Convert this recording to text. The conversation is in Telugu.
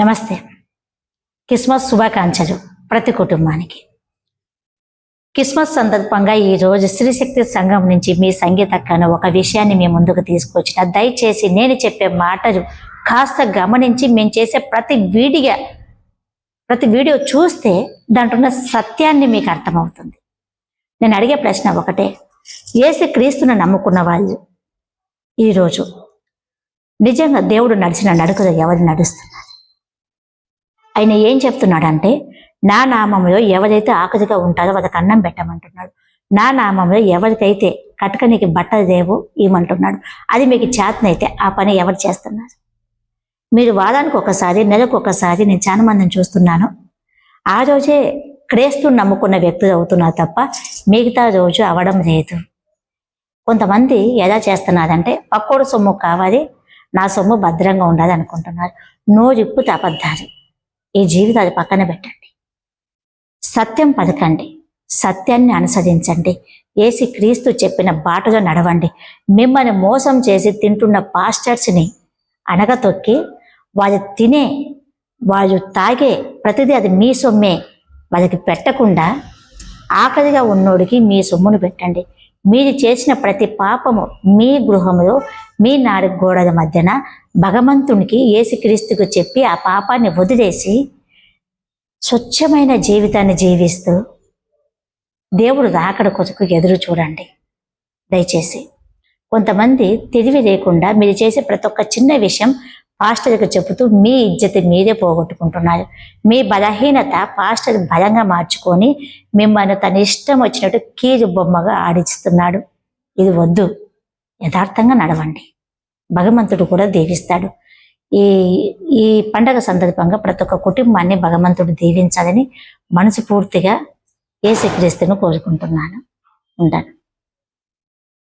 నమస్తే. క్రిస్మస్ శుభాకాంక్షలు ప్రతి కుటుంబానికి. క్రిస్మస్ సందర్భంగా ఈరోజు స్త్రీశక్తి సంఘం నుంచి మీ సంగీత ఒక విషయాన్ని మీ ముందుకు తీసుకొచ్చిన. దయచేసి నేను చెప్పే మాటలు కాస్త గమనించి మేము చేసే ప్రతి వీడియో ప్రతి వీడియో చూస్తే దాంట్లో ఉన్న సత్యాన్ని మీకు అర్థమవుతుంది. నేను అడిగే ప్రశ్న ఒకటే. ఏసు క్రీస్తును నమ్ముకున్న వాళ్ళు ఈరోజు నిజంగా దేవుడు నడిచిన నడుకలో ఎవరు నడుస్తున్నారు? ఆయన ఏం చెప్తున్నాడంటే నా నామంలో ఎవరైతే ఆకలిగా ఉంటారో వాళ్ళకి అన్నం పెట్టమంటున్నాడు. నా నామంలో ఎవరికైతే కటకనికి బట్టలు దేవు ఇవ్వమంటున్నాడు అది మీకు చేతనైతే ఆ పని ఎవరు చేస్తున్నారు? మీరు వారానికి ఒకసారి నెలకు ఒకసారి నేను చాలా మందిని చూస్తున్నాను. ఆ రోజే క్రీస్తుని నమ్ముకున్న వ్యక్తులు అవుతున్నారు తప్ప మిగతా రోజు అవడం లేదు. కొంతమంది ఎలా చేస్తున్నారంటే పక్కోడు సొమ్ము కావాలి నా సొమ్ము భద్రంగా ఉండాలి అనుకుంటున్నారు. నోరిప్పు అబద్ధాలు. ఈ జీవితాలు పక్కన పెట్టండి. సత్యం పలకండి. సత్యాన్ని అనుసరించండి. ఏసి క్రీస్తు చెప్పిన బాటలో నడవండి. మిమ్మల్ని మోసం చేసి తింటున్న పాస్టర్స్ని అనగతొక్కి వాళ్ళు తినే వాళ్ళు తాగే ప్రతిదీ అది మీ సొమ్మే. వాళ్ళకి పెట్టకుండా ఆకలిగా ఉన్నోడికి మీ సొమ్మును పెట్టండి. మీరు చేసిన ప్రతి పాపము మీ గృహంలో మీ నాడు గోడల మధ్యన భగవంతునికి ఏసుక్రీస్తుకు చెప్పి ఆ పాపాన్ని వదిలేసి స్వచ్ఛమైన జీవితాన్ని జీవిస్తూ దేవుడు రాకడ కొరకు ఎదురు చూడండి. దయచేసి కొంతమంది తెలివి లేకుండా మీరు చేసే ప్రతి ఒక్క చిన్న విషయం పాస్టర్కి చెబుతూ మీ ఇజ్జతి మీరే పోగొట్టుకుంటున్నారు. మీ బలహీనత పాస్టర్ బలంగా మార్చుకొని మిమ్మల్ని తన ఇష్టం వచ్చినట్టు కీరు బొమ్మగా ఆడిస్తున్నాడు. ఇది వద్దు. యథార్థంగా నడవండి. భగవంతుడు కూడా దీవిస్తాడు. ఈ ఈ పండగ సందర్భంగా ప్రతి ఒక్క కుటుంబాన్ని భగవంతుడు దీవించాలని మనసు పూర్తిగా ఏ క్రీస్తును కోరుకుంటున్నాను. ఉంటాను.